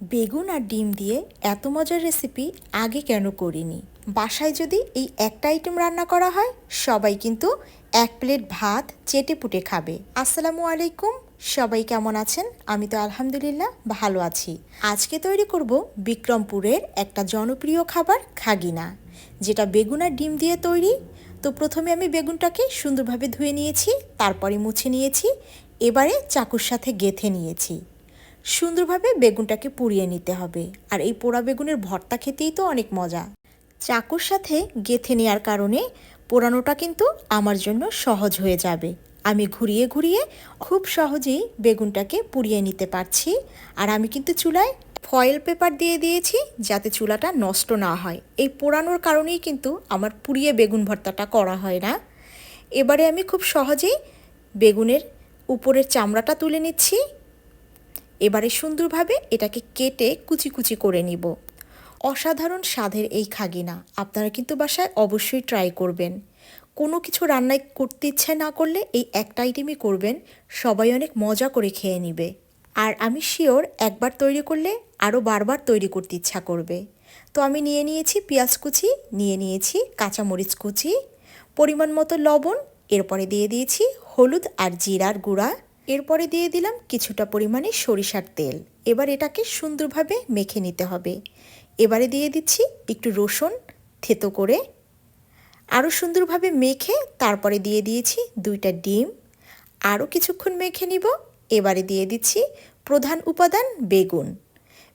বেগুন আর ডিম দিয়ে এত মজার রেসিপি আগে কেন করিনি? বাসায় যদি এই একটা আইটেম রান্না করা হয়, সবাই কিন্তু এক প্লেট ভাত চেটে পুটে খাবে। আসসালামু আলাইকুম, সবাই কেমন আছেন? আমি তো আলহামদুলিল্লাহ ভালো আছি। আজকে তৈরি করব বিক্রমপুরের একটা জনপ্রিয় খাবার খাগিনা, যেটা বেগুন আর ডিম দিয়ে তৈরি। তো প্রথমে আমি বেগুনটাকে সুন্দরভাবে ধুয়ে নিয়েছি, তারপরে মুছে নিয়েছি, এবারে চাকুর সাথে গেথে নিয়েছি। সুন্দরভাবে বেগুনটাকে পুড়িয়ে নিতে হবে। আর এই পোড়া বেগুনের ভর্তা খেতেই তো অনেক মজা। চাকুর সাথে গেথে নেওয়ার কারণে পোড়ানোটা কিন্তু আমার জন্য সহজ হয়ে যাবে। আমি ঘুরিয়ে ঘুরিয়ে খুব সহজেই বেগুনটাকে পুড়িয়ে নিতে পারছি। আর আমি কিন্তু চুলায় ফয়েল পেপার দিয়ে দিয়েছি যাতে চুলাটা নষ্ট না হয়। এই পোড়ানোর কারণেই কিন্তু আমার পুড়িয়ে বেগুন ভর্তাটা করা হয় না। এবারে আমি খুব সহজেই বেগুনের উপরের চামড়াটা তুলে নিচ্ছি। এবারে সুন্দরভাবে এটাকে কেটে কুচি কুচি করে নিব। অসাধারণ স্বাদের এই খাগিনা, আপনারা কিন্তু বাসায় অবশ্যই ট্রাই করবেন। কোনো কিছু রান্নায় করতে ইচ্ছে না করলে এই একটা আইটেমই করবেন, সবাই অনেক মজা করে খেয়ে নিবে। আর আমি শিওর একবার তৈরি করলে আরও বারবার তৈরি করতে ইচ্ছা করবে। তো আমি নিয়ে নিয়েছি পেঁয়াজ কুচি, নিয়ে নিয়েছি কাঁচামরিচ কুচি, পরিমাণ মতো লবণ, এরপরে দিয়ে দিয়েছি হলুদ আর জিরার গুঁড়া এরপরে দিয়ে দিলাম কিছুটা পরিমাণে সরিষার তেল। এবার এটাকে সুন্দরভাবে মেখে নিতে হবে। এবারে দিয়ে দিচ্ছি একটু রসুন থেতো করে। আরও সুন্দরভাবে মেখে তারপরে দিয়ে দিয়েছি দুইটা ডিম। আরও কিছুক্ষণ মেখে নিব। এবারে দিয়ে দিচ্ছি প্রধান উপাদান বেগুন।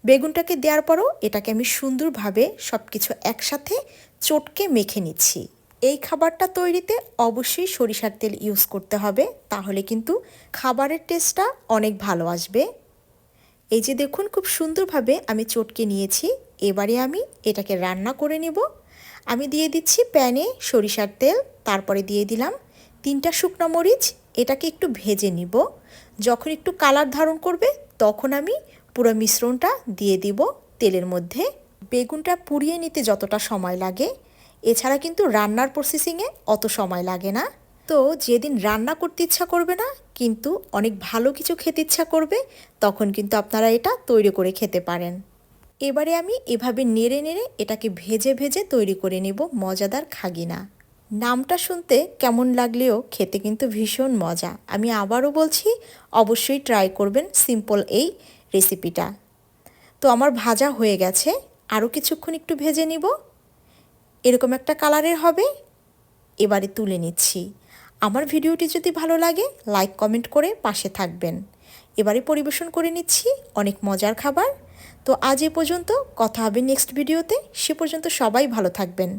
বেগুনটাকে দেওয়ার পরও এটাকে আমি সুন্দরভাবে সব কিছু একসাথে চটকে মেখে নিচ্ছি। এই খাবারটা তৈরিতে অবশ্যই সরিষার তেল ইউজ করতে হবে, তাহলে কিন্তু খাবারের টেস্টটা অনেক ভালো আসবে। এই যে দেখুন, খুব সুন্দরভাবে আমি চটকে নিয়েছি, এবারে আমি এটাকে রান্না করে নেব। আমি দিয়ে দিচ্ছি প্যানে সরিষার তেল, তারপরে দিয়ে দিলাম তিনটা শুকনো মরিচ, এটাকে একটু ভেজে নিব। যখন একটু কালার ধারণ করবে, তখন আমি পুরো মিশ্রণটা দিয়ে দিব তেলের মধ্যে। বেগুনটা পুড়িয়ে নিতে যতটা সময় লাগে এছাড়া কিন্তু রান্নার প্রসেসিংয়ে অত সময় লাগে না। তো যেদিন রান্না করতে ইচ্ছা করবে না, কিন্তু অনেক ভালো কিছু খেতে ইচ্ছা করবে, তখন কিন্তু আপনারা এটা তৈরি করে খেতে পারেন। এবারে আমি এভাবে নেড়ে নেড়ে এটাকে ভেজে ভেজে তৈরি করে নেব মজাদার খাগিনা। নামটা শুনতে কেমন লাগলেও খেতে কিন্তু ভীষণ মজা। আমি আবারও বলছি, অবশ্যই ট্রাই করবেন সিম্পল এই রেসিপিটা তো আমার ভাজা হয়ে গেছে, আরও কিছুক্ষণ একটু ভেজে নিব। এরকম একটা কালারের হবে। এবারে তুলে নিচ্ছি। আমার ভিডিওটি যদি ভালো লাগে, লাইক, কমেন্ট করে পাশে থাকবেন। এবারে পরিবেশন করে নিচ্ছি অনেক মজার খাবার। তো আজ এ পর্যন্ত, কথা হবে নেক্সট ভিডিওতে। সে পর্যন্ত সবাই ভালো থাকবেন।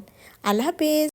আল্লাহ হাফেজ।